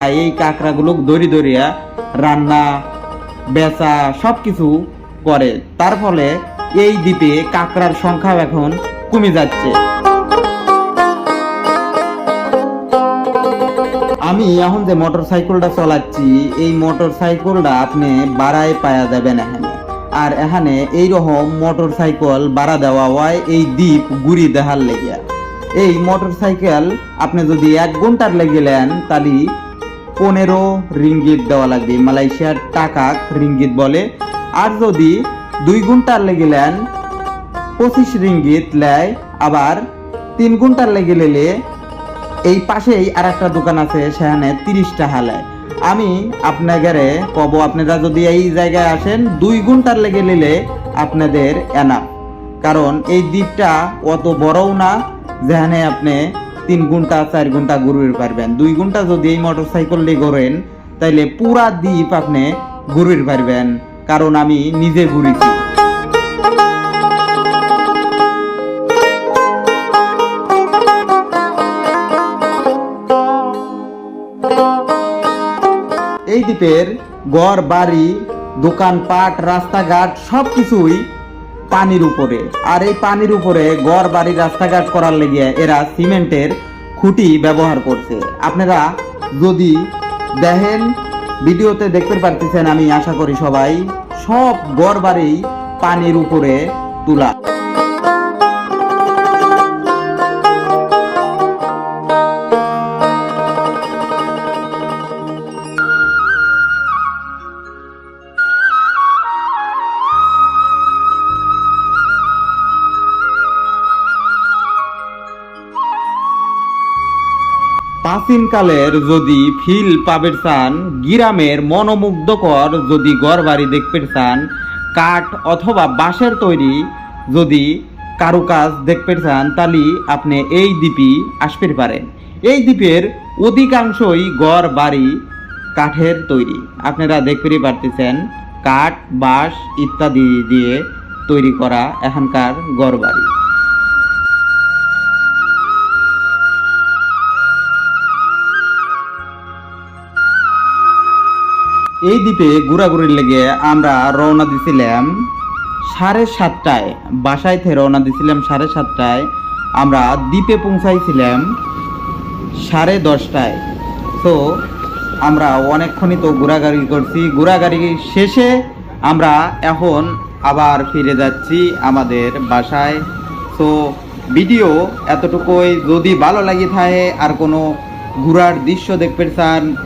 এই কাঁকড়াগুলো দড়ি দড়িয়া রান্না, বেচা সব কিছু করে। তার ফলে এই দ্বীপে কাঁকড়ার সংখ্যা এখন কমে যাচ্ছে। আমি এখন যে মোটর সাইকেলটা চালাচ্ছি, এই মোটর সাইকেলটা আপনি বাড়ায় পাওয়া যাবেন এখানে। আর এখানে এইরকম মোটর সাইকেল বাড়া দেওয়া হয় এই দ্বীপ গুড়ি দেখার লেগে এই মোটর সাইকেল আপনি যদি এক ঘণ্টার লেগেলেন তাহলে পনেরো রিঙ্গিত দেওয়া লাগবে। মালয়েশিয়ার টাকা রিঙ্গিত বলে। আর যদি দুই ঘণ্টার লেগেলেন পঁচিশ রিঙ্গিত লেয় আবার তিন ঘণ্টার লেগে লেলে এই পাশেই আর একটা দোকান আছে, সেখানে তিরিশ টাকা লেয় আমি আপনাদের কব, আপনারা যদি এই জায়গায় আসেন, দুই ঘণ্টার লেগে নিলে আপনাদের এনা কারণ এই দ্বীপটা অত বড়ও না, যেখানে আপনি তিন ঘণ্টা, চার ঘণ্টা ঘুরতে পারবেন। দুই ঘণ্টা যদি এই মোটর সাইকেল নিয়ে ঘোরেন তাইলে পুরা দ্বীপ আপনি ঘুরতে পারবেন। কারণ আমি নিজে ঘুরেছি। এই দ্বীপের ঘর, বাড়ি দোকানপাট রাস্তাঘাট সব কিছুই পানির উপরে। আর এই পানির উপরে গড় বাড়ি, রাস্তাঘাট করার লেগে এরা সিমেন্টের খুঁটি ব্যবহার করছে। আপনারা যদি দেখেন, ভিডিওতে দেখতে পারতেছেন, আমি আশা করি সবাই সব গড় বাড়ি পানির উপরে তোলা প্রাচীনকালের যদি ফিল পাবের চান, গ্রামের মনোমুগ্ধকর যদি ঘর বাড়ি দেখতে চান, কাঠ অথবা বাঁশের তৈরি যদি কারুকাজ দেখতে চান তাহলে আপনি এই দ্বীপই আসতে পারেন। এই দ্বীপের অধিকাংশই ঘর বাড়ি কাঠের তৈরি। আপনারা দেখতে পারতেছেন, কাঠ, বাঁশ ইত্যাদি দিয়ে তৈরি করা এখানকার ঘর বাড়ি এই দ্বীপে ঘোরাঘুরির লেগে আমরা রওনা দিছিলাম সাড়ে সাতটায়। বাসায় থেকে রওনা দিছিলাম সাড়ে সাতটায়। আমরা দ্বীপে পৌঁছাইছিলাম সাড়ে দশটায়। তো আমরা অনেকক্ষণই তো ঘোরাঘুরি করছি। ঘোরাঘুরি শেষে আমরা এখন আবার ফিরে যাচ্ছি আমাদের বাসায়। তো ভিডিও এতটুকুই। যদি ভালো লাগে থাকে আর কোনো ঘোরার দৃশ্য দেখতে চান